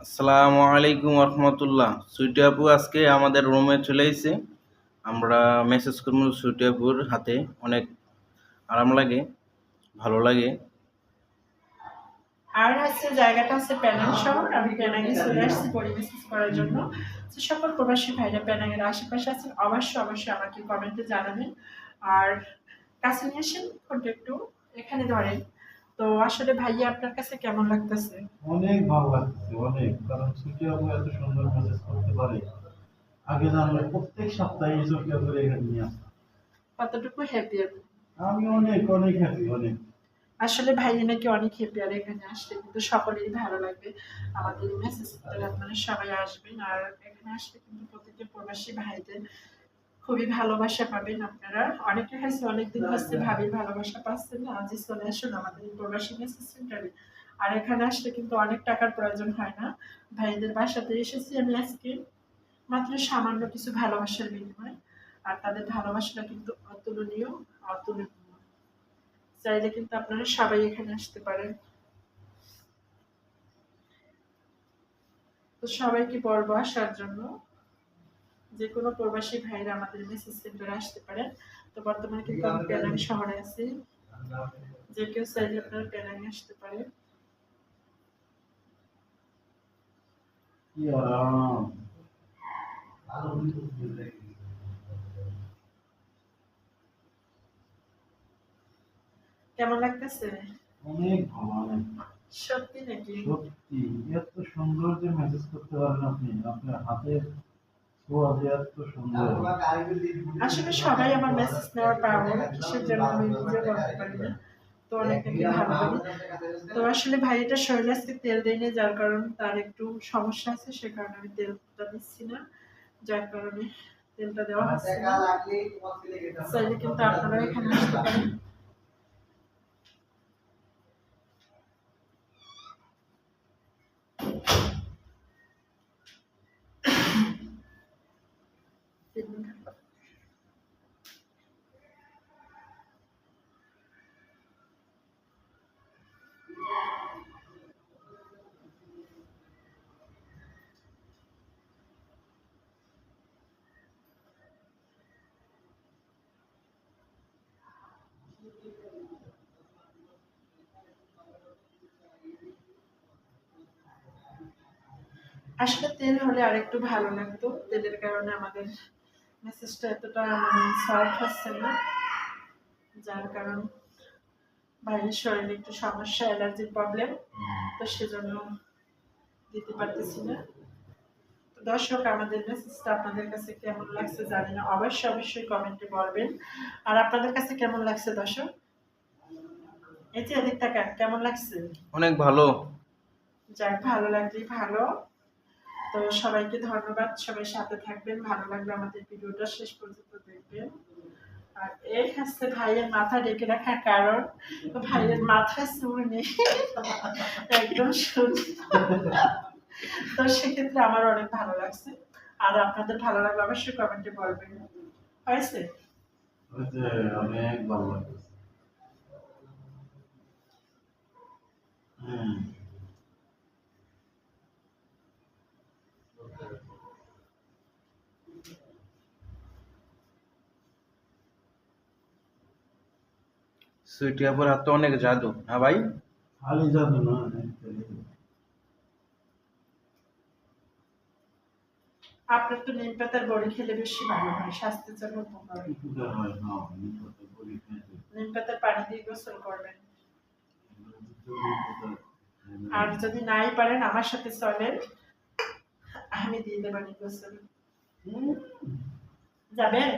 আসসালামু আলাইকুম রহমতুল্লাহ সুইটি আজকে আমাদের রুমে চলে এসেছে। আমরা মেসেজ করব সুইটি হাতে। অনেক আরাম লাগে, ভালো লাগে। আর হচ্ছে জায়গাটা হচ্ছে প্যানাং শহর। আমি প্যানাঙে চলে আসছি পরিবেশ করার জন্য। তো সকল প্রবাসী ভাইরা প্যানাঙের আশেপাশে আছেন অবশ্যই অবশ্যই আমাকে কমেন্টে জানাবেন। আর কাছে নিয়ে আসেন ফোনটা একটু এখানে ধরেন তো আসলে ভাইয়া আপনার কাছে কেমন লাগতেছে? অনেক ভালো লাগতেছে অনেক। কারণ ছুটি আপু এত সুন্দর মেসেজ করতে পারে। আগে জানলে প্রত্যেক সপ্তাহে এই ছুটি আপু এখানে নিয়ে আসতাম। কতটুকু হ্যাপি আমি অনেক অনেক হ্যাপি অনেক। আসলে ভাইয়া নাকি অনেক হ্যাপি আর এখানে আসলে কিন্তু সকলেরই ভালো লাগবে আমাদের মেসেজ আপনারা সবাই আসবেন আর এখানে আসলে কিন্তু প্রতিটা প্রবাসী ভাইদের খুবই ভালোবাসা পাবেন আপনারা। অনেকে হয়েছে অনেকদিন হচ্ছে ভাবি ভালোবাসা পাচ্ছেন না আজই চলে আসুন আমাদের প্রবাসী সেন্টারে আর এখানে আসলে কিন্তু অনেক টাকার প্রয়োজন হয় না। ভাইদের বাসাতে এসেছি আমি আজকে। মাত্র সামান্য কিছু ভালোবাসার বিনিময়। আর তাদের ভালোবাসাটা কিন্তু অতুলনীয় অতুলনীয়। চাইলে কিন্তু আপনারা সবাই এখানে আসতে পারেন। তো সবাইকে বলব আসার জন্য যে কোনো প্রবাসী ভাইরা আমাদের মেসেজ সেন্টারে আসতে পারেন। তো বর্তমানে কিন্তু আমি পেনাং শহরে আছি। যে কেউ চাইলে আপনারা পেনাং আসতে পারেন। কেমন লাগতেছে? অনেক ভালো সত্যি নাকি? সত্যি এত সুন্দর যে মেসেজ করতে পারেন আপনি আপনার হাতের ছোঁয়া যে এত সুন্দর আসলে সবাই আমার মেসেজ নেওয়ার পাবো কিসের জন্য আমি নিজে বলতে পারি না তো অনেক ভালো লাগে তো আসলে ভাই এটা শরীরে আজকে তেল দেয়নি, যার কারণে তার একটু সমস্যা আছে, সে কারণে আমি তেলটা দিচ্ছি না, যার কারণে তেলটা দেওয়া হচ্ছে না। কিন্তু আপনারা এখানে আসতে পারেন। আসলে তেল হলে আরেকটু ভালো লাগতো। তেলের কারণে আমাদের মেসেজটা এতটা মানে সফট হচ্ছে না যার কারণ ভাইয়ের শরীরে একটু সমস্যা অ্যালার্জির প্রবলেম তো সেজন্য দিতে পারতেছি না। তো দর্শক আমাদের মেসেজটা আপনাদের কাছে কেমন লাগছে জানি না অবশ্যই অবশ্যই কমেন্টে বলবেন। আর আপনাদের কাছে কেমন লাগছে দর্শক? এই যে টাকা কেমন লাগছে? অনেক ভালো। যাক ভালো লাগলেই ভালো। তো সবাইকে ধন্যবাদ, সবাই সাথে থাকবেন, ভালো লাগলে আমাদের ভিডিওটা শেষ পর্যন্ত দেখবেন। আর এই হচ্ছে ভাইয়ের মাথা ডেকে রাখার কারণ, ভাইয়ের মাথায় নেই। একদম তো সেক্ষেত্রে আমার অনেক ভালো লাগছে। আর আপনাদের ভালো লাগলে অবশ্যই কমেন্টে বলবেন। হয়েছে? অনেক ভালো লাগতেছে। হুম। সুইটি আপুর হাতে অনেক জাদু হ্যাঁ ভাই? খালি জাদু না আপনার তো নিম পাতার বড়ি খেলে বেশি ভালো হয় স্বাস্থ্যের জন্য উপকার হয়। না নিম পাতার পানি দিয়ে গোসল করবেন। আর যদি নাই পারেন আমার সাথে চলেন। আমি দিয়ে দেবো গোসল। যাবেন?